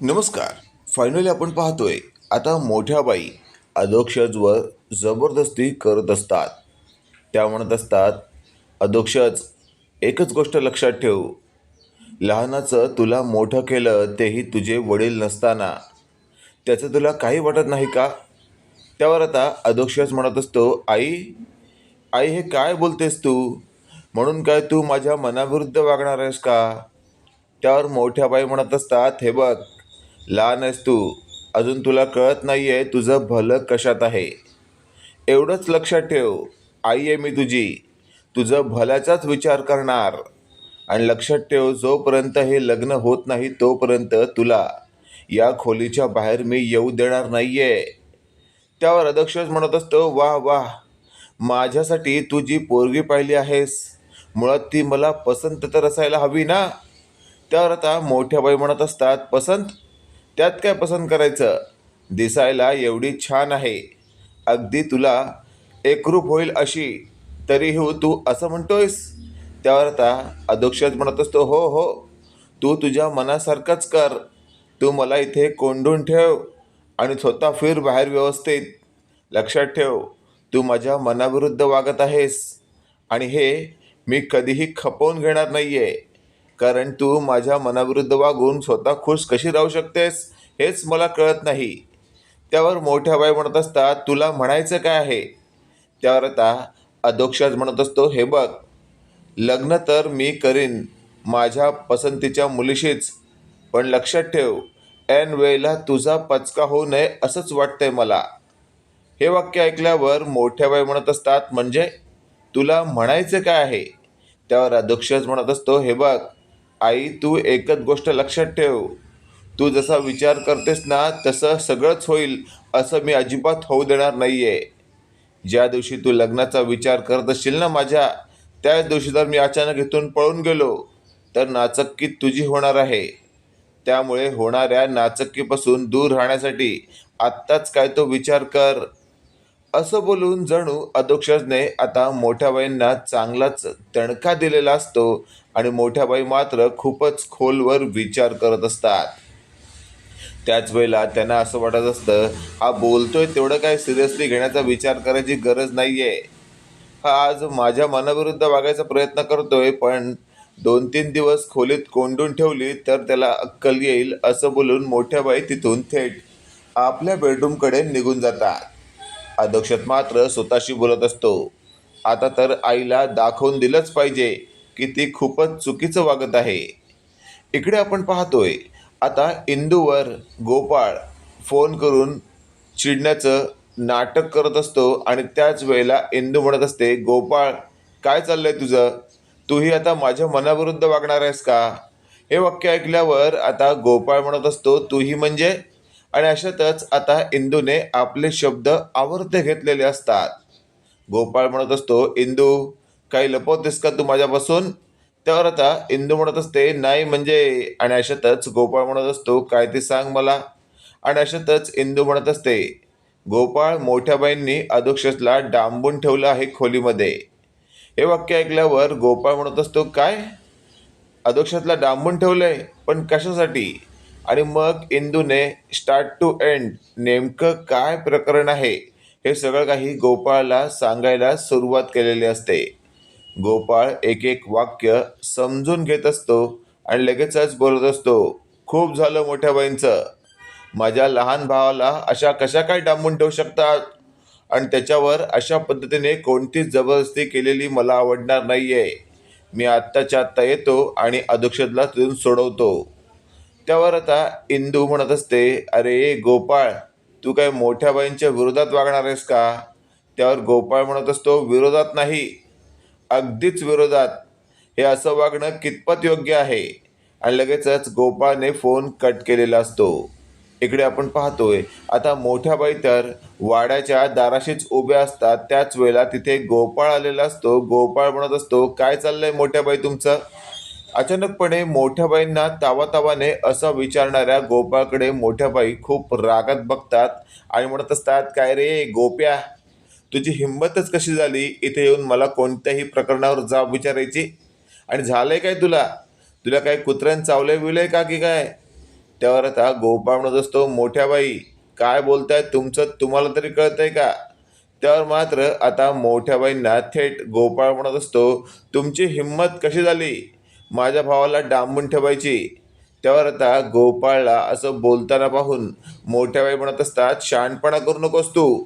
नमस्कार. फायनली आपण पाहतोय आता मोठ्या बाई अधोक्षजवर जबरदस्ती करत असतात. त्या म्हणत असतात अधोक्षज एकच गोष्ट लक्षात ठेव. लहानाचं तुला मोठं केलं तेही तुझे वडील नसताना. त्याचं तुला काही वाटत नाही का? त्यावर आता अधोक्षज म्हणत असतो आई आई हे काय बोलतेस तू? म्हणून काय तू माझ्या मनाविरुद्ध वागणार आहेस का? त्यावर मोठ्या बाई म्हणत असतात हे बघ लहान आहेस तू. अजून तुला कळत नाही आहे तुझं भलं कशात आहे. एवढंच लक्षात ठेव. आई आहे मी तुझी. तुझं भल्याचाच विचार करणार. आणि लक्षात ठेव जोपर्यंत हे लग्न होत नाही तोपर्यंत तुला या खोलीच्या बाहेर मी येऊ देणार नाही आहे त्यावर अध्यक्षच म्हणत असतो वाह वाह माझ्यासाठी तू जी पोरगी पाहिली आहेस मुळात ती मला पसंत तर असायला हवी ना? त्यावर आता मोठ्या बाई म्हणत असतात पसंत त्यात काय पसंत करायचं? दिसायला एवढी छान आहे. अगदी तुला एकरूप होईल अशी. तरीही तू असं म्हणतोयस? त्यावर आता अधोक्षत म्हणत असतो हो हो. तू तुझ्या मनासारखंच कर. तू मला इथे कोंडून ठेव आणि स्वतः फिर बाहेर व्यवस्थित. लक्षात ठेव तू माझ्या मनाविरुद्ध वागत आहेस. आणि हे मी कधीही खपवून घेणार नाही आहे कारण तू माझ्या मनाविरुद्ध वागून स्वतः खुश कशी राहू शकतेस हेच मला कळत नाही. त्यावर मोठ्या बाई म्हणत असतात तुला म्हणायचं काय आहे? त्यावर आता अधोक्षज म्हणत असतो हे बघ लग्न तर मी करीन माझ्या पसंतीच्या मुलीशीच. पण लक्षात ठेव ऐन वेळेला तुझा पचका होऊ नये असंच वाटतंय मला. हे वाक्य ऐकल्यावर मोठ्या बाई म्हणत असतात म्हणजे तुला म्हणायचं काय आहे? त्यावर अध्यक्षच म्हणत असतो हे बघ आई तू एकच गोष्ट लक्षात ठेव. तू जसा विचार करतेस ना तसं सगळंच होईल असं मी अजिबात होऊ देणार नाही आहे ज्या दिवशी तू लग्नाचा विचार करत असशील ना माझ्या त्याच दिवशी जर मी अचानक इथून पळून गेलो. तर नाचक्की तुझी होणार आहे. त्यामुळे होणाऱ्या नाचक्कीपासून दूर राहण्यासाठी आत्ताच काय तो विचार कर. असं बोलून जणू अधोक्षजने आता मोठ्याबाईंना चांगलाच तणका दिलेला असतो आणि मोठ्या बाई मात्र खूपच खोलवर विचार करत असतात. त्याच वेळेला त्यांना असं वाटत असतं हा बोलतोय तेवढं काय सिरियसली घेण्याचा विचार करायची गरज नाही आहे हा आज माझ्या मनाविरुद्ध वागायचा प्रयत्न करतोय पण दोन तीन दिवस खोलीत कोंडून ठेवली तर त्याला अक्कल येईल असं बोलून मोठ्याबाई तिथून थेट आपल्या बेडरूमकडे निघून जातात. अध्यक्षत मात्र स्वतःशी बोलत असतो. आता तर आईला दाखवून दिलंच पाहिजे की ती खूपच चुकीचं वागत आहे. इकडे आपण पाहतोय आता इंदूवर गोपाळ फोन करून चिडण्याचं नाटक करत असतो आणि त्याच वेळेला इंदू म्हणत असते गोपाळ काय चाललंय तुझं? तूही आता माझ्या मनाविरुद्ध वागणार आहेस का? हे वाक्य ऐकल्यावर आता गोपाळ म्हणत असतो तूही म्हणजे आणि अशातच आता इंदूने आपले शब्द आवर्त घेतलेले असतात. गोपाळ म्हणत असतो इंदू काही लपवतेस का तू माझ्यापासून? त्यावर आता इंदू म्हणत असते नाही म्हणजे आणि अशातच गोपाळ म्हणत असतो काय ते सांग मला? आणि अशातच इंदू म्हणत असते गोपाळ मोठ्या बाईंनी डांबून ठेवलं आहे खोलीमध्ये. हे वाक्य ऐकल्यावर गोपाळ म्हणत असतो काय? अधोक्षातला डांबून ठेवलंय? पण कशासाठी? आणि मग इंदूने स्टार्ट टू एंड नेमकं काय प्रकरण आहे हे सगळं काही गोपाळला सांगायला सुरुवात केलेली असते. गोपाळ एक एक वाक्य समजून घेत असतो आणि लगेचच बोलत असतो खूप झालं मोठ्या बाईंचं माझ्या लहान भावाला अशा कशा काय डांबून ठेवू शकतात? आणि त्याच्यावर अशा पद्धतीने कोणतीच जबरदस्ती केलेली मला आवडणार नाही आहे मी आत्ताच्या आत्ता येतो आणि अधोक्षदला तिथून सोडवतो. त्यावर आता इंदू म्हणत असते अरे गोपाळ तू काय मोठ्या बाईंच्या विरोधात वागणार आहेस का? त्यावर गोपाळ म्हणत असतो विरोधात नाही अगदीच विरोधात. हे असं वागणं कितपत योग्य आहे? आणि लगेचच गोपाळने फोन कट केलेला असतो. इकडे आपण पाहतोय आता मोठ्या बाई तर वाड्याच्या दाराशीच उभ्या असतात. त्याच वेळेला तिथे गोपाळ आलेला असतो. गोपाळ म्हणत असतो काय चाललंय मोठ्या बाई तुमचं? अचानकपणे मोठ्याबाईंना तावातावाने असं विचारणाऱ्या गोपाळकडे मोठ्याबाई खूप रागात बघतात आणि म्हणत असतात काय रे गोप्या तुझी हिंमतच कशी झाली? इथे येऊन मला कोणत्याही प्रकरणावर जाब विचारायची. आणि झालंय काय तुला? तुला काय कुत्र्यानं चावलंय बिवलंय का की काय? त्यावर आता गोपाळ म्हणत असतो मोठ्याबाई काय बोलताय तुमचं? तुम्हाला तरी कळतंय का? त्यावर मात्र आता मोठ्याबाईंना थेट गोपाळ म्हणत असतो तुमची हिंमत कशी झाली? माझ्या भावाला डांबून ठेवायची. त्यावर आता गोपाळला असं बोलताना पाहून मोठ्या बाई म्हणत असतात शहाणपणा करू नकोस तू.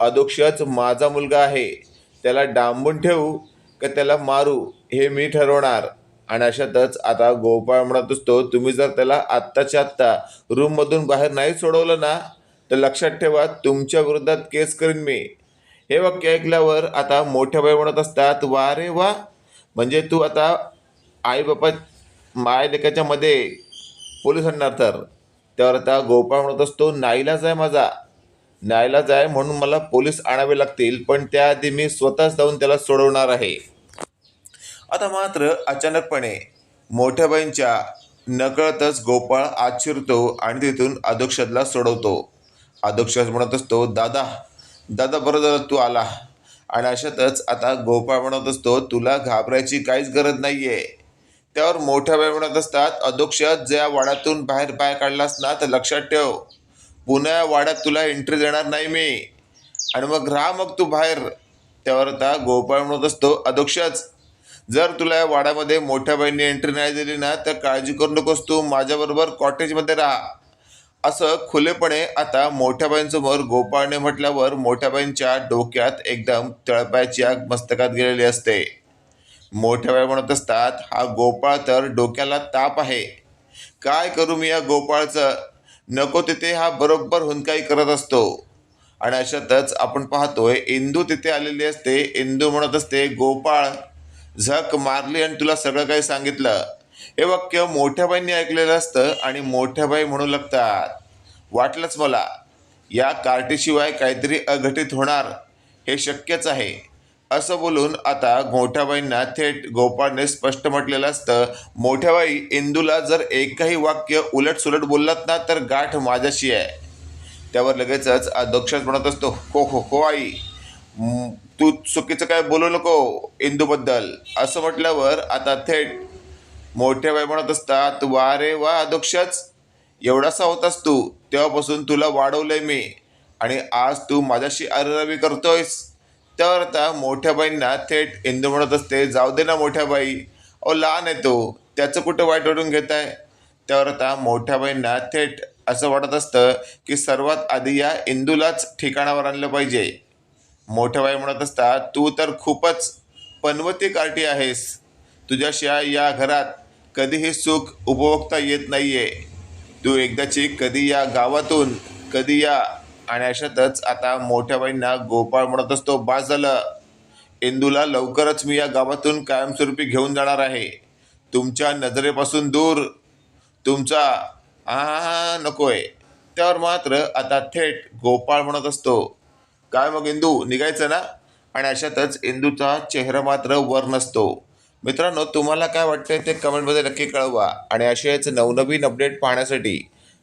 अदोक्षच माझा मुलगा आहे. त्याला डांबून ठेवू का त्याला मारू हे मी ठरवणार. आणि अशातच आता गोपाळ म्हणत असतो तुम्ही जर त्याला आत्ताच्या आत्ता रूममधून बाहेर नाही सोडवलं ना तर लक्षात ठेवा तुमच्या विरोधात केस करीन मी. हे वाक्य ऐकल्यावर आता मोठ्या बाई म्हणत असतात वा रे वा म्हणजे तू आता आई बापा मायमध्ये पोलीस आणणार तर. त्यावर आता गोपाळ म्हणत असतो नाईलाच आहे माझा. नाईलाच आहे म्हणून मला पोलीस आणावे लागतील पण त्याआधी मी स्वतःच जाऊन त्याला सोडवणार आहे. आता मात्र अचानकपणे मोठ्या बाईंच्या नकळतच गोपाळ आत शिरतो आणि तिथून अधोक्षदला सोडवतो. अधोक्षज म्हणत असतो दादा दादा बरोबर तू आला. आणि अशातच आता गोपाळ म्हणत असतो तुला घाबरायची काहीच गरज नाही आहे त्यावर मोठ्या बाई म्हणत असतात अध्यक्ष ज्या वाड्यातून बाहेर पाय काढलास ना तर लक्षात ठेव. पुन्हा या वाड्यात तुला एंट्री देणार नाही मी. आणि मग राहा मग तू बाहेर. त्यावर आता गोपाळ म्हणत असतो अध्यक्षच जर तुला या वाड्यामध्ये मोठ्या बाईंनी एंट्री नाही दिली ना तर काळजी करू नकोस तू. माझ्याबरोबर कॉटेजमध्ये राहा. असं खुलेपणे आता मोठ्या बाईंसमोर गोपाळने म्हटल्यावर मोठ्या बाईंच्या डोक्यात एकदम तळपायची आग मस्तकात गेलेली असते. मोठ्या वेळ म्हणत असतात हा गोपाळ तर डोक्याला ताप आहे. काय करू मी या गोपाळचं? नको तिथे हा बरोबर हुंदकाई करत असतो. आणि अशातच आपण पाहतोय इंदू तिथे आलेली असते. इंदू म्हणत असते गोपाळ झक मारली आणि तुला सगळं काही सांगितलं. हे वाक्य मोठ्या बाईंनी ऐकलेलं असतं आणि मोठ्या बाई म्हणू लागतात वाटलंच मला या कार्टीशिवाय काहीतरी अघटित होणार हे शक्यच आहे. असं बोलून आता मोठ्याबाईंना थेट गोपाळने स्पष्ट म्हटलेलं असतं. मोठ्याबाई इंदूला जर एकही वाक्य उलट सुलट बोललात ना तर गाठ माझ्याशी आहे. त्यावर लगेचच अध्यक्षच म्हणत असतो हो हो हो आई. तू चुकीचं काय बोलू नको इंदूबद्दल. असं म्हटल्यावर आता थेट मोठ्याबाई म्हणत असतात वा रे वा अध्यक्षच एवढासा होतास तू. तेव्हापासून तुला वाढवलंय मी. आणि आज तू माझ्याशी अररवी करतोयस. त्यावर आता मोठ्या बाईंना थेट इंदू म्हणत असते जाऊ दे ना मोठ्या बाई. अहो लहान आहे तो. त्याचं कुठं वाईट वाटून घेत आहे? त्यावर आता मोठ्या बाईंना थेट असं वाटत असतं की सर्वात आधी या इंदूलाच ठिकाणावर आणलं पाहिजे. मोठ्या बाई म्हणत असता तू तर खूपच पनवती कार्टी आहेस. तुझ्याशिवाय या घरात कधीही सुख उपभोगता येत नाही आहे तू एकदाची कधी या गावातून कधी या आणि अशातच आता मोठ्या बाईंना गोपाळ म्हणत असतो बास झालं. इंदूला लवकरच मी या गावातून कायमस्वरूपी घेऊन जाणार आहे. तुमच्या नजरेपासून दूर. तुमचा आ नकोय. त्यावर मात्र आता थेट गोपाळ म्हणत असतो काय मग इंदू निघायचं ना? आणि अशातच इंदूचा चेहरा मात्र वर नसतो. मित्रांनो तुम्हाला काय वाटतंय ते कमेंटमध्ये नक्की कळवा. आणि असेच नवनवीन अपडेट पाहण्यासाठी